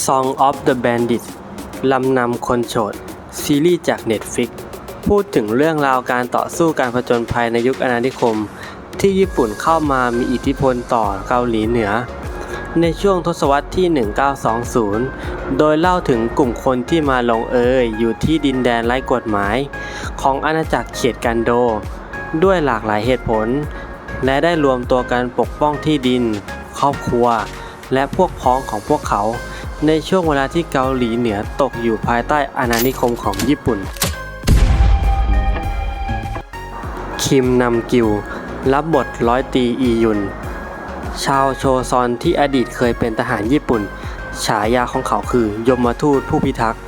Song of the Bandit ลำนำคนโฉด ซีรีส์จาก Netflix พูดถึงเรื่องราวการต่อสู้การผจญภัยในยุคอาณานิคม ที่ญี่ปุ่นเข้ามามีอิทธิพลต่อเกาหลีเหนือ ในช่วงทศวรรษที่ 1920 โดยเล่าถึงกลุ่มคนที่มาลงเอยอยู่ที่ดินแดนไร้กฎหมาย ของอาณาจักรเขตกันโด ด้วยหลากหลายเหตุผล และได้รวมตัวกันปกป้องที่ดิน ครอบครัว และพวกพ้องของพวกเขา ในช่วงเวลาที่เกาหลีเหนือตกอยู่ภายใต้อาณานิคมของญี่ปุ่น คิมนำกิว รับบทร้อยตีอียุน ชาวโชซอนที่อดีตเคยเป็นทหารญี่ปุ่น ฉายาของเขาคือยมทูตผู้พิทักษ์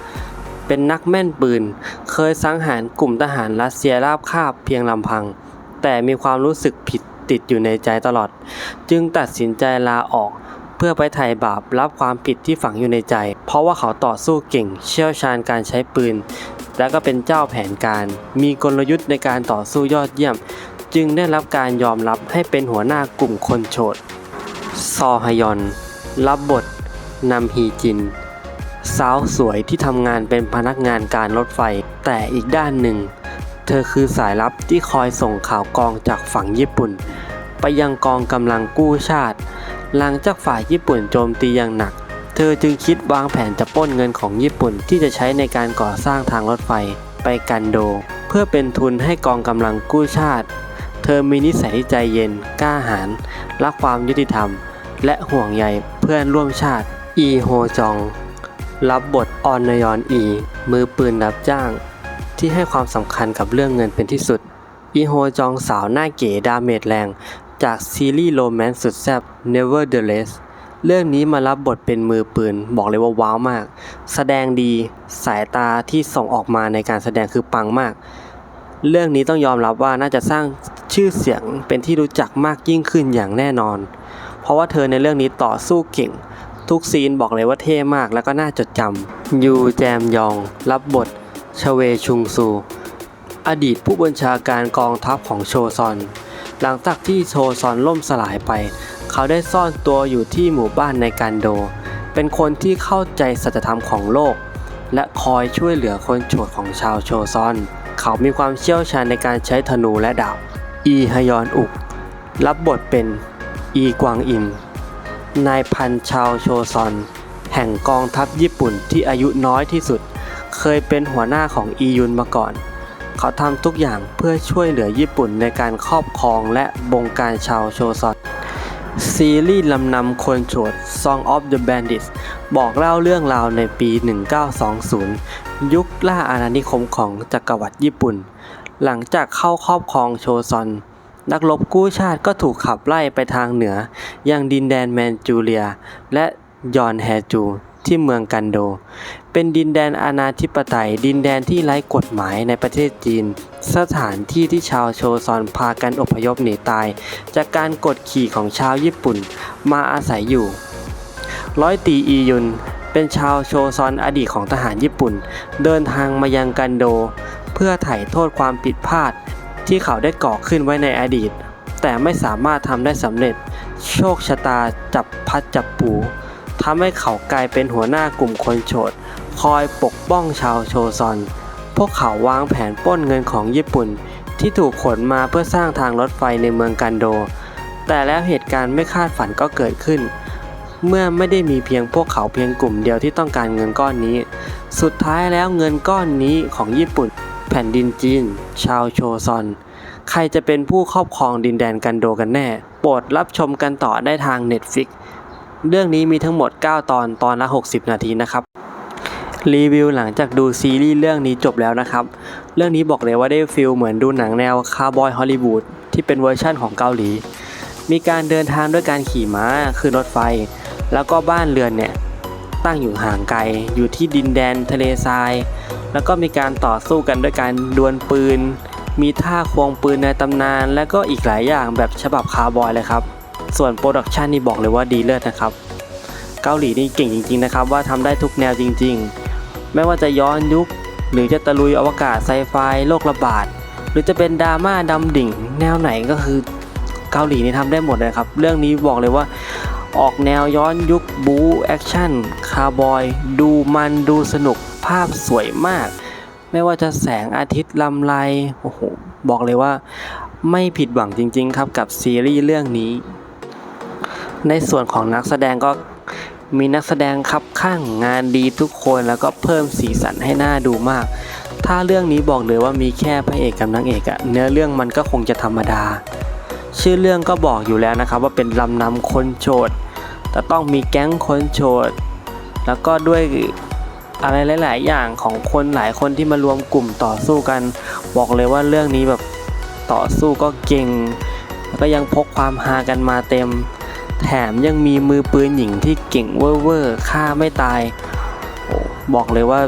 เป็นนักแม่นปืน เคยสังหารกลุ่มทหารรัสเซียราบคาบเพียงลำพัง แต่มีความรู้สึกผิดติดอยู่ในใจตลอด จึงตัดสินใจลาออก เพื่อไปไถ่บาปรับความผิดที่ฝังอยู่ในใจ เพราะว่าเขาต่อสู้เก่ง เชี่ยวชาญการใช้ปืน และก็เป็นเจ้าแผนการ มีกลยุทธ์ในการต่อสู้ยอดเยี่ยม จึงได้รับการยอมรับให้เป็นหัวหน้ากลุ่มคนโฉดซอฮยอน รับบทนำฮีจิน สาวสวยที่ทำงานเป็นพนักงานการรถไฟ แต่อีกด้านหนึ่ง เธอคือสายลับที่คอยส่งข่าวกองจากฝั่งญี่ปุ่น ไปยังกองกำลังกู้ชาติ หลังจากฝ่ายญี่ปุ่นโจมตีอย่างหนัก เธอจึงคิดวางแผนจะปล้นเงินของญี่ปุ่นที่จะใช้ในการก่อสร้างทางรถไฟไปกันโด เพื่อเป็นทุนให้กองกำลังกู้ชาติ เธอมีนิสัยใจเย็นกล้าหาญรักความยุติธรรม และห่วงใยเพื่อนร่วมชาติ อีโฮจอง รับบทออนนยอนอี มือปืนรับจ้าง ที่ให้ความสำคัญกับเรื่องเงินเป็นที่สุดอีโฮจองสาวหน้าเก๋ดาเมจแรง จากซีรีส์โรแมนต์สุดแซ่บ Nevertheless เรื่องนี้มารับบทเป็นมือปืน บอกเลยว่าว้าวมาก แสดงดีสายตาที่ส่งออกมาในการแสดงคือปังมาก เรื่องนี้ต้องยอมรับว่าน่าจะสร้างชื่อเสียงเป็นที่รู้จักมากยิ่งขึ้นอย่างแน่นอน เพราะว่าเธอในเรื่องนี้ต่อสู้เก่ง ทุกซีนบอกเลยว่าเท่มากแล้วก็น่าจดจำยูแจมยอง รับบทชเวชุงซู อดีตผู้บัญชาการกองทัพของโชซอน หลังจากที่โชซอนล่มสลายไป เขาได้ซ่อนตัวอยู่ที่หมู่บ้านในกันโด เป็นคนที่เข้าใจสัจธรรมของโลก และคอยช่วยเหลือคนโฉดของชาวโชซอน เขามีความเชี่ยวชาญในการใช้ธนูและดาบ อีฮยอนอุก รับบทเป็นอีกวางอิม นายพันชาวโชซอน แห่งกองทัพญี่ปุ่นที่อายุน้อยที่สุด เคยเป็นหัวหน้าของอียุนมาก่อน เขาทำทุกอย่างเพื่อช่วยเหลือญี่ปุ่นในการครอบครองและบงการชาวโชซอนซีรีส์ลำนำคนโฉด Song of the Bandits บอกเล่าเรื่องราวในปี 1920 ยุคล่าอาณานิคมของจักรวรรดิญี่ปุ่น หลังจากเข้าครอบครองโชซอน นักรบกู้ชาติก็ถูกขับไล่ไปทางเหนือ ยังดินแดนแมนจูเรีย และยอนแฮจู ที่เมืองกันโด เป็นดินแดนอาณาธิปไตย ดินแดนที่ไร้กฎหมายในประเทศจีน สถานที่ที่ชาวโชซอนพากันอพยพหนีตาย จากการกดขี่ของชาวญี่ปุ่นมาอาศัยอยู่ ร้อยตีอียุนเป็นชาวโชซอนอดีตของทหารญี่ปุ่น เดินทางมายังกันโด เพื่อไถ่โทษความผิดพลาดที่เขาได้ก่อขึ้นไว้ในอดีต แต่ไม่สามารถทำได้สำเร็จ โชคชะตาจับพัดจับปู ทำให้เขากลายเป็นหัวหน้ากลุ่มคนโฉดคอยปกป้องชาวโชซอน พวกเขาวางแผนป้นเงินของญี่ปุ่น ที่ถูกขนมาเพื่อสร้างทางรถไฟในเมืองกันโด แต่แล้วเหตุการณ์ไม่คาดฝันก็เกิดขึ้น เมื่อไม่ได้มีเพียงพวกเขาเพียงกลุ่มเดียวที่ต้องการเงินก้อนนี้ สุดท้ายแล้วเงินก้อนนี้ของญี่ปุ่น แผ่นดินจีน ชาวโชซอน ใครจะเป็นผู้ครอบครองดินแดนกันโดกันแน่ โปรดรับชมกันต่อได้ทาง Netflix เรื่องนี้มีทั้งหมด 9 ตอนตอนละ 60 นาทีนะครับ รีวิวหลังจากดูซีรีส์เรื่องนี้จบแล้วนะครับ เรื่องนี้บอกเลยว่าได้ฟิลเหมือนดูหนังแนวคาร์บอยฮอลลีวูดที่เป็นเวอร์ชั่นของเกาหลี มีการเดินทางด้วยการขี่ม้าคือรถไฟ แล้วก็บ้านเรือนเนี่ยตั้งอยู่ห่างไกลอยู่ที่ดินแดนทะเลทราย แล้วก็มีการต่อสู้กันด้วยการดวลปืน มีท่าควงปืนในตำนาน และก็อีกหลายอย่างแบบฉบับคาร์บอยเลยครับ ส่วนโปรดักชันนี่บอกเลยว่าดีเลิศนะครับ เกาหลีนี่เก่งจริง ๆ นะครับ ว่าทำได้ทุกแนวจริง ๆ ไม่ว่าจะย้อนยุค หรือจะตะลุยอวกาศไซไฟโลกระบาด หรือจะเป็นดราม่าดำดิ่ง แนวไหนก็คือเกาหลีนี่ทำได้หมดเลยครับ เรื่องนี้บอกเลยว่าออกแนวย้อนยุคบู๊แอคชั่นคาร์บอย ดูมันดูสนุกภาพสวยมาก ไม่ว่าจะแสงอาทิตย์ลำไรโอ้โห บอกเลยว่า ไม่ผิดหวังจริง ๆ ครับกับซีรีส์เรื่องนี้ ในส่วนของนักแสดงก็ มีนักแสดงคับข้างงานดีทุกคนแล้วก็เพิ่มสีสันให้หน่าดูมาก ถ้าเรื่องนี้บอกเลยว่ามีแค่พระเอกกับนางเอกอะเนื้อเรื่องมันก็คงจะธรรมดา ชื่อเรื่องก็บอกอยู่แล้วนะครับว่าเป็นลำนำคนโฉดแต่ต้องมีแก๊งคนโฉดแล้วก็ด้วยอะไรหลาย ๆ อย่างของคนหลายคนที่มารวมกลุ่มต่อสู้กัน บอกเลยว่าเรื่องนี้แบบต่อสู้ก็เก่งแล้วก็ยังพกความฮากันมาเต็ม แถมยังมีมือปืนหญิงที่เก่งเว่อร์ฆ่าไม่ตาย บอกเลยว่า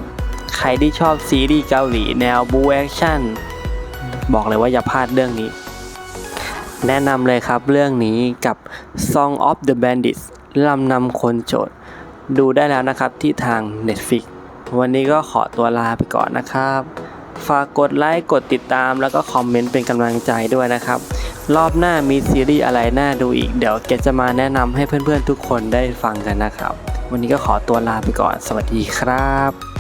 ใครที่ชอบซีรีส์เกาหลีแนวบูแอคชั่น บอกเลยว่าอย่าพลาดเรื่องนี้ แนะนำเลยครับเรื่องนี้กับ Song of the Bandits ลำนำคนโจทย์ ดูได้แล้วนะครับที่ทาง Netflix วันนี้ก็ขอตัวลาไปก่อนนะครับ ฝากกดไลค์ กดติดตามแล้วก็คอมเมนต์เป็นกำลังใจด้วยนะครับ รอบหน้ามีซีรีส์อะไรน่าดูอีกเดี๋ยวเกจะมาแนะนำให้เพื่อนๆทุกคนได้ฟังกันนะครับ วันนี้ก็ขอตัวลาไปก่อน สวัสดีครับ